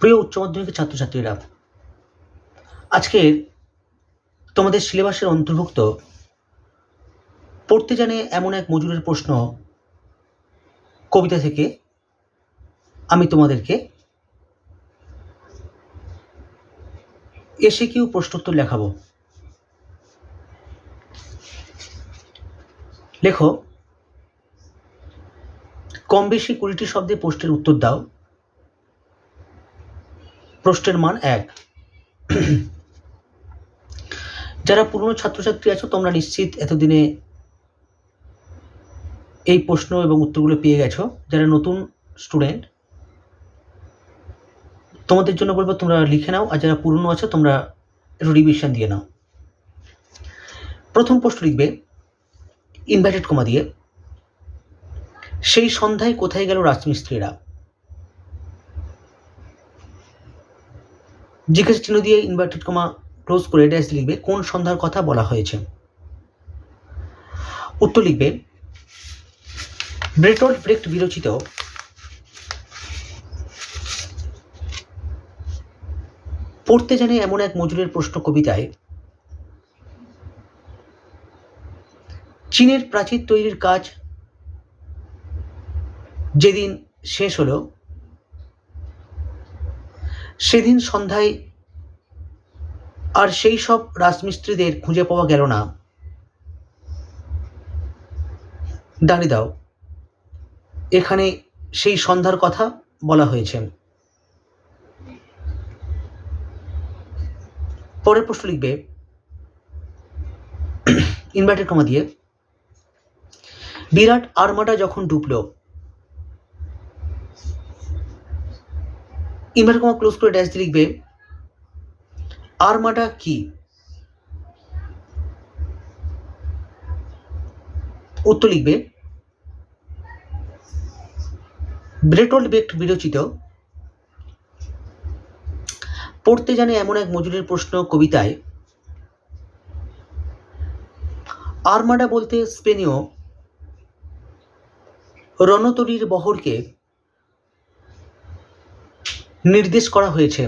প্রিয় উচ্চ মাধ্যমিকের ছাত্রছাত্রীরা আজকের তোমাদের সিলেবাসের অন্তর্ভুক্ত পড়তে জানে এমন এক মজুরের প্রশ্ন কবিতা থেকে আমি তোমাদেরকে। এসে কিউ প্রশ্নোত্তর লেখাবো। লেখো কম বেশি কুড়িটি শব্দে প্রশ্নের উত্তর দাও। প্রশ্নের মান এক। যারা পুরনো ছাত্রছাত্রী আছো, তোমরা নিশ্চিত এতদিনে এই প্রশ্ন এবং উত্তরগুলো পেয়ে গেছো। যারা নতুন স্টুডেন্ট, তোমাদের জন্য বলব তোমরা লিখে নাও, আর যারা পুরনো আছো, তোমরা একটু রিভিশন দিয়ে নাও। প্রথম প্রশ্ন লিখবে ইনভার্টেড কমা দিয়ে, সেই সন্ধ্যায় কোথায় গেল রাজমিস্ত্রিরা? জিজ্ঞাসা চিহ্ন দিয়ে ইনভার্টেড কমা ক্লোজ করে ড্যাশ লিখবে, কোন সন্ধ্যার কথা বলা হয়েছে। উত্তর লিখবে ব্রেটল ব্রেক্ট বিরচিত। পড়তে জানে এমন এক মজুরের প্রশ্ন কবিতায়, চীনের প্রাচীর তৈরির কাজ যেদিন শেষ হলো সেদিন সন্ধ্যায় আর সেই সব রাজমিস্ত্রিদের খুঁজে পাওয়া গেল না। দাঁড়িয়ে দাও। এখানে সেই সন্ধ্যার কথা বলা হয়েছে। পরের প্রশ্ন লিখবে। ইনভার্টেড কমা দিয়ে। বিরাট আর্মাটা যখন ডুবল ইনভার্টেড কমা ক্লোজ করে ড্যাশ লিখবে আর্মাডা কি? উত্তর লিখবে ব্রেটল বেক্ট বিরচিত পড়তে জানে এমন এক মজুরের প্রশ্ন কবিতায় আর্মাডা বলতে স্পেনীয় রণতরীর বহরকে নির্দেশ করা হয়েছে।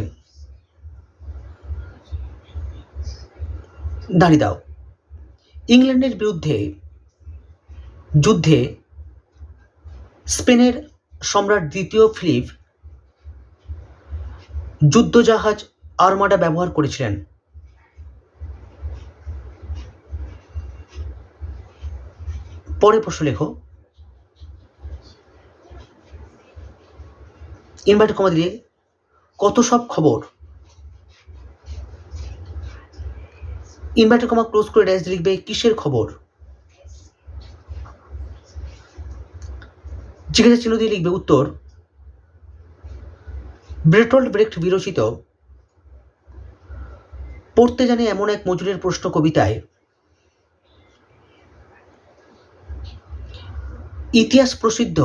দাঁড়িয়ে দাও। ইংল্যান্ডের বিরুদ্ধে যুদ্ধে স্পেনের সম্রাট দ্বিতীয় ফিলিপ যুদ্ধজাহাজ আর্মাডা ব্যবহার করেছিলেন। পরে প্রশ্ন লেখো। ইনভার্টার কমা দিয়ে কত সব খবর? ইনভার্টার কমা ক্লোজ করে ড্যাশ লিখবে, কিসের খবর? জিজ্ঞাসা চিহ্ন দিয়ে লিখবে উত্তর ব্রেটল্ড ব্রেক্ট বিরচিত, পড়তে জানে এমন এক মজুরের প্রশ্ন কবিতায়, ইতিহাস প্রসিদ্ধ,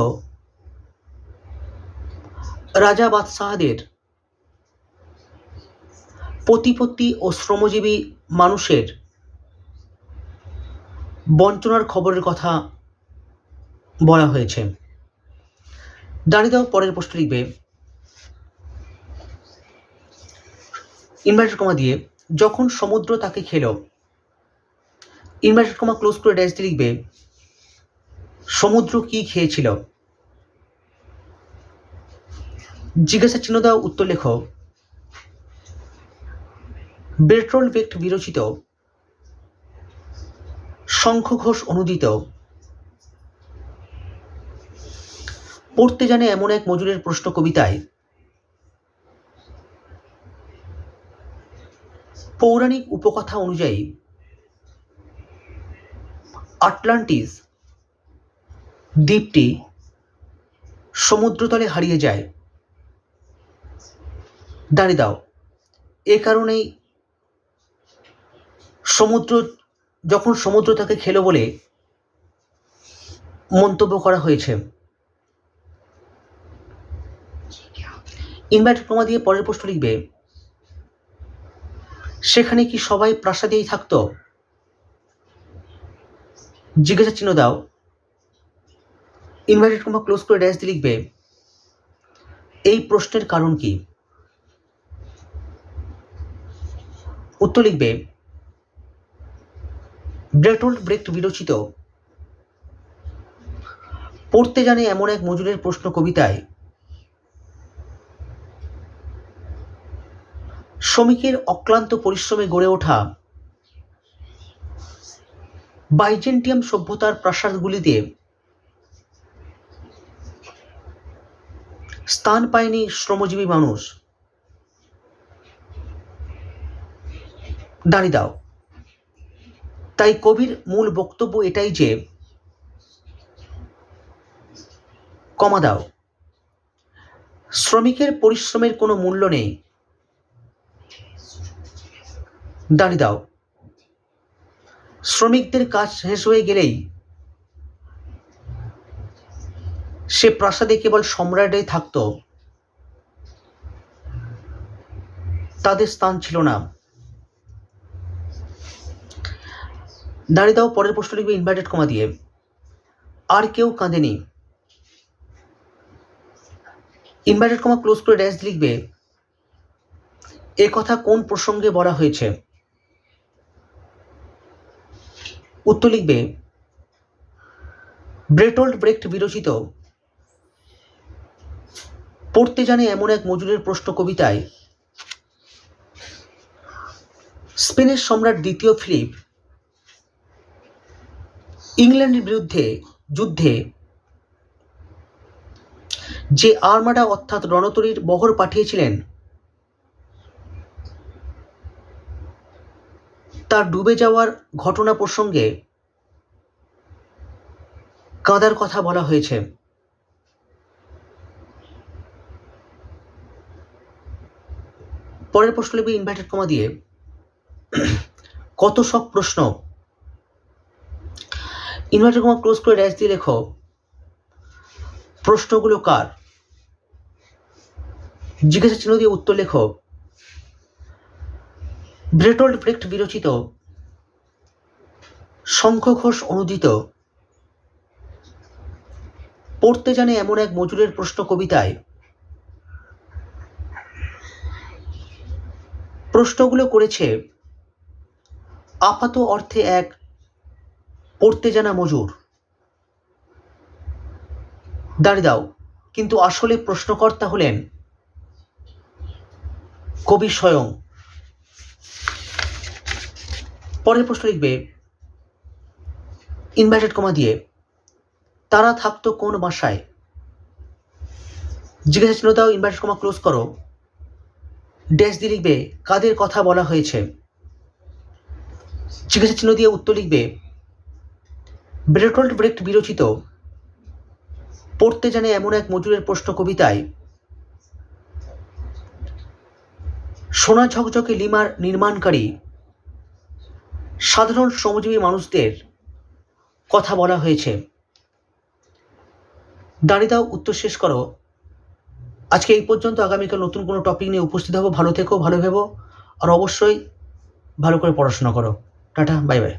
রাজা বাদশাহদের প্রতিপত্তি ও শ্রমজীবী মানুষের বঞ্চনার খবরের কথা বলা হয়েছে। দাঁড়িয়ে দাও, পরের প্রশ্ন লিখবে। ইনভার্টেড কমা দিয়ে, যখন সমুদ্র তাকে খেলো ইনভার্টেড কমা ক্লোজ করে ড্যাশ দিয়ে লিখবে, সমুদ্র কি খেয়েছিল? জিজ্ঞাসা চিহ্ন দাও, উত্তর লেখো। বেট্রোল বেক্ট বিরচিত শঙ্খ ঘোষ অনুদিত। পড়তে জানে এমন এক মজুরের প্রশ্ন কবিতায়, পৌরাণিক উপকথা অনুযায়ী, আটলান্টিস দ্বীপটি সমুদ্রতলে হারিয়ে যায়। দাঁড়িয়ে দাও, এ কারণেই সমুদ্র, যখন সমুদ্র তাকে খেলো বলে মন্তব্য করা হয়েছে। ইনভাইট প্রমা দিয়ে পরের প্রশ্ন লিখবে, সেখানে কি সবাই প্রাসাদেই থাকত? জিজ্ঞাসা চিহ্ন দাও। ইনভার্টেড কমা ক্লোজ করে ড্যাশ দিয়ে লিখবে, এই প্রশ্নের কারণ কি? উত্তর লিখবে ব্রেটোল্ড ব্রেক্ট বিরচিত। পড়তে জানে এমন এক মজুরের প্রশ্ন কবিতায়, শ্রমিকের অক্লান্ত পরিশ্রমে গড়ে ওঠা বাইজেন্টিয়াম সভ্যতার প্রাসাদগুলিতে স্থান পায়নি শ্রমজীবী মানুষ। দাঁড়িয়ে দাও। তাই কবির মূল বক্তব্য এটাই যে, কমা দাও। শ্রমিকের পরিশ্রমের কোনো মূল্য নেই। দাঁড়িয়ে দাও। শ্রমিকদের কাজ শেষ হয়ে গেলেই সে প্রাসাদে কেবল সম্রাটে থাকত। তাদের স্থান ছিল না। দাঁড়িয়ে দাও, পরের প্রশ্ন লিখবে ইনভার্টেড কমা দিয়ে। আর কেউ কাঁদেনি। ইনভার্টেড কমা ক্লোজ করে ড্যাশ লিখবে, এ কথা কোন প্রসঙ্গে বলা হয়েছে? উত্তর লিখবে ব্রেটোল্ড ব্রেক্ট বিরচিত। পড়তে জানে এমন এক মজুরের প্রশ্ন কবিতায়, স্পেনের সম্রাট দ্বিতীয় ফিলিপ ইংল্যান্ডের বিরুদ্ধে যুদ্ধে যে আর্মাডা অর্থাৎ রণতরীর বহর পাঠিয়েছিলেন, তার ডুবে যাওয়ার ঘটনা প্রসঙ্গে কাঁদার কথা বলা হয়েছে। পরের প্রশ্ন লিখবে ইনভার্টেড কমা দিয়ে, কত সব প্রশ্ন ইনভার্টেড কমা ক্লোজ করে ড্যাশ দিয়ে লেখো, প্রশ্নগুলো কার? জিজ্ঞাসা চিহ্ন দিয়ে উত্তর লেখো, ব্রেটোল্ড ব্রেক্ট বিরচিত শঙ্খ ঘোষ অনুদিত, পড়তে জানে এমন এক মজুরের প্রশ্ন কবিতায়, প্রশ্নগুলো করেছে, আপাত অর্থে এক পড়তে জানা মজুর। দাঁড়িয়ে দাও, কিন্তু আসলে প্রশ্নকর্তা হলেন কবি স্বয়ং। পরের প্রশ্ন লিখবে, ইনভার্টেড কমা দিয়ে, তারা থাকতো কোন বাসায়? জিজ্ঞাসা চিহ্ন দাও ইনভার্টেড কমা ক্লোজ করো। ড্যাশ দিয়ে লিখবে, কাদের কথা বলা হয়েছে? জিজ্ঞাসা চিহ্ন দিয়ে উত্তর লিখবে ব্রেটোল্ড ব্রেক্ট বিরচিত। পড়তে জানে এমন এক মজুরের প্রশ্ন কবিতায়, সোনা ঝকঝকে লিমার নির্মাণকারী, সাধারণ শ্রমজীবী মানুষদের কথা বলা হয়েছে। দাঁড়িয়ে দাও, উত্তর শেষ করো। আজকে এই পর্যন্ত আগামীকাল নতুন কোনো টপিক নিয়ে উপস্থিত হব। ভালো থেকো, ভালো ভেবো। আর অবশ্যই ভালো করে পড়াশোনা করো। Tata, bye bye.